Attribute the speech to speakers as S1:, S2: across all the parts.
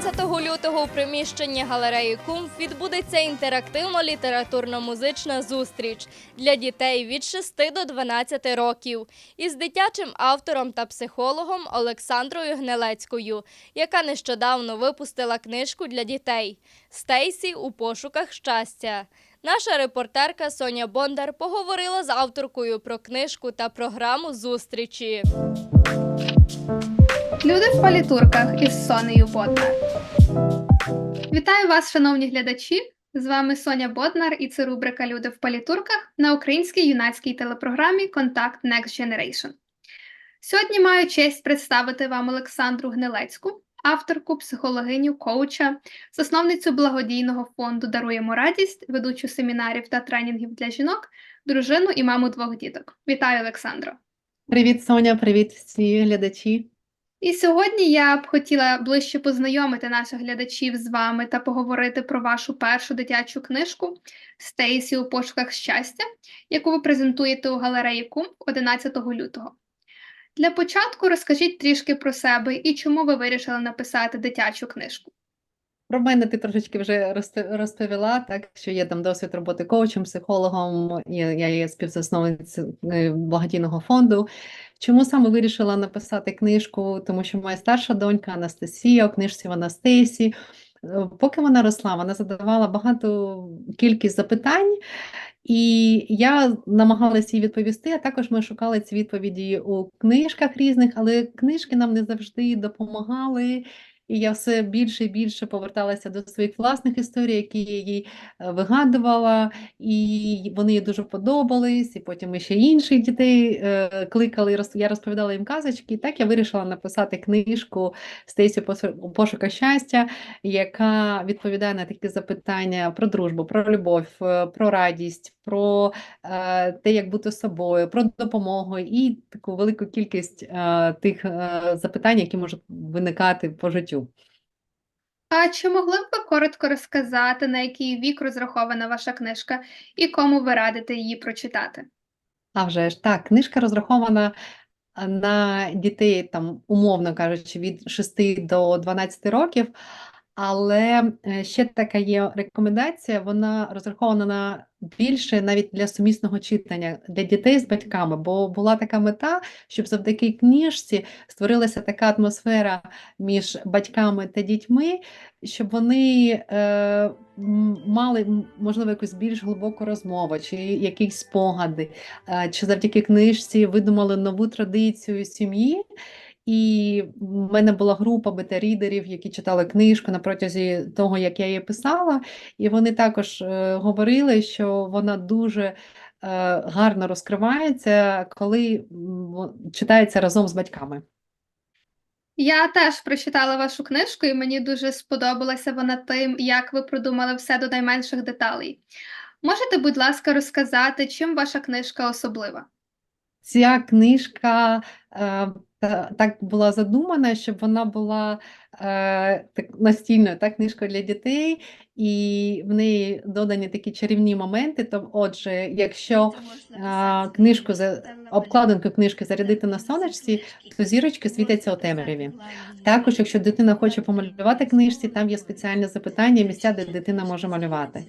S1: 12 лютого у приміщенні галереї Кумф відбудеться інтерактивно-літературно-музична зустріч для дітей від 6 до 12 років із дитячим автором та психологом Олександрою Гнилецькою, яка нещодавно випустила книжку для дітей Стейсі у пошуках щастя. Наша репортерка Соня Бондар поговорила з авторкою про книжку та програму зустрічі.
S2: Люди в палітурках із Сонею Боднар. Вітаю вас, шановні глядачі! З вами Соня Боднар, і це рубрика Люди в палітурках на українській юнацькій телепрограмі Контакт Next Generation. Сьогодні маю честь представити вам Олександру Гнилецьку, авторку, психологиню, коуча, засновницю благодійного фонду Даруємо радість, ведучу семінарів та тренінгів для жінок, дружину і маму двох діток. Вітаю, Олександро!
S3: Привіт, Соня, привіт всі глядачі.
S2: І сьогодні я б хотіла ближче познайомити наших глядачів з вами та поговорити про вашу першу дитячу книжку Стейсі у пошуках щастя, яку ви презентуєте у галереї Кум 11 лютого. Для початку розкажіть трішки про себе і чому ви вирішили написати дитячу книжку.
S3: Про мене ти трошечки вже розповіла, так що є там досвід роботи коучем, психологом, і я є співзасновницею благодійного фонду. Чому саме вирішила написати книжку? Тому що моя старша донька Анастасія, у книжці в Анастасії, е, поки вона росла, вона задавала багато кількість запитань, і я намагалася їй відповісти, а також ми шукали ці відповіді у книжках різних, але книжки нам не завжди допомагали. І я все більше і більше поверталася до своїх власних історій, які я їй е, вигадувала, і вони їй дуже подобались. І потім ми ще інших дітей е, кликали, я розповідала їм казочки. І так я вирішила написати книжку Стейсі у пошуках щастя, яка відповідає на такі запитання про дружбу, про любов, е, про радість, про е, те, як бути собою, про допомогу і таку велику кількість е, тих е, запитань, які можуть виникати по життю.
S2: А чи могли б ви коротко розказати, на який вік розрахована ваша книжка і кому ви радите її прочитати?
S3: А вже ж так, книжка розрахована на дітей, там, умовно кажучи, від 6 до 12 років, але е, ще така є рекомендація, вона розрахована на більше навіть для сумісного читання для дітей з батьками, бо була така мета, щоб завдяки книжці створилася така атмосфера між батьками та дітьми, щоб вони е, мали, можливо, якусь більш глибоку розмову, чи якісь спогади, е, чи завдяки книжці видумали нову традицію сім'ї. І в мене була група бета-рідерів, які читали книжку на протязі того, як я її писала, і вони також е, говорили, що вона дуже е, гарно розкривається, коли читається разом з батьками.
S2: Я теж прочитала вашу книжку, і мені дуже сподобалася вона тим, як ви продумали все до найменших деталей. Можете, будь ласка, розказати, чим ваша книжка особлива?
S3: Ця книжка е, так була задумана, щоб вона була е, так, настільною, так, книжкою для дітей, і в неї додані такі чарівні моменти. То, отже, якщо а, книжку за обкладинку книжки зарядити на сонечці, то зірочки світяться у темряві. Також, якщо дитина хоче помалювати книжці, там є спеціальні запитання, місця, де дитина може малювати.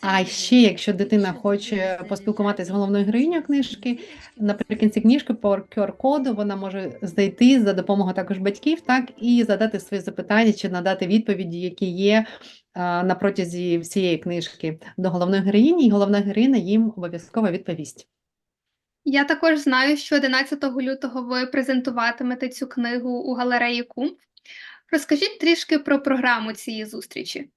S3: А ще, якщо дитина хоче поспілкуватися з головною героїнею книжки, наприкінці книжки по QR-коду вона може знайти за допомогою також батьків, так і задати свої запитання чи надати відповіді, які є на протязі всієї книжки до головної героїні, і головна героїня їм обов'язково відповість.
S2: Я також знаю, що 11 лютого ви презентуватимете цю книгу у галереї Кумф. Розкажіть трішки про програму цієї зустрічі.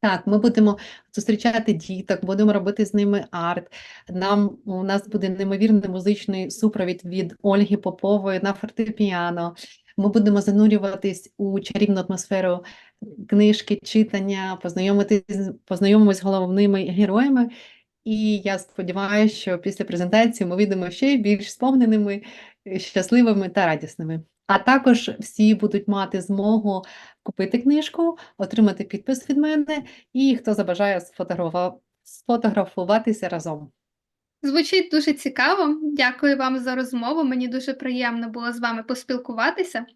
S3: Так, ми будемо зустрічати діток, будемо робити з ними арт. Нам у нас буде неймовірний музичний супровід від Ольги Попової на фортепіано. Ми будемо занурюватись у чарівну атмосферу книжки, читання, познайомимось з головними героями. І я сподіваюся, що після презентації ми вийдемо ще більш сповненими, щасливими та радісними. А також всі будуть мати змогу купити книжку, отримати підпис від мене, і хто забажає сфотографуватися разом.
S2: Звучить дуже цікаво. Дякую вам за розмову. Мені дуже приємно було з вами поспілкуватися.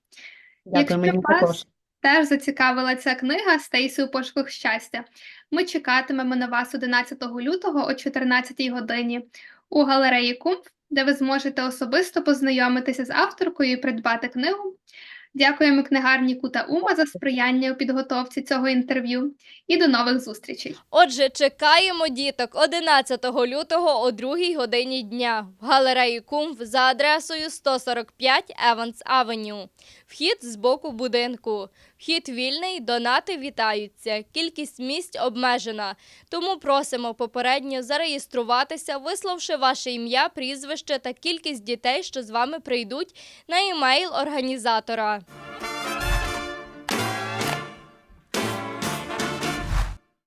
S3: Дякую
S2: Якщо
S3: мені
S2: вас-
S3: також.
S2: теж зацікавила ця книга Стейсі у пошуках щастя. Ми чекатимемо на вас 11 лютого о 14 годині у галереї Кумф, де ви зможете особисто познайомитися з авторкою і придбати книгу. Дякуємо книгарні Кута Ума за сприяння у підготовці цього інтерв'ю і до нових зустрічей.
S1: Отже, чекаємо діток 11 лютого о 2 годині дня в галереї Кумф за адресою 145 Еванс Авеню. Вхід з боку будинку. Вхід вільний, донати вітаються. Кількість місць обмежена. Тому просимо попередньо зареєструватися, висловши ваше ім'я, прізвище та кількість дітей, що з вами прийдуть на імейл організатора. Bye.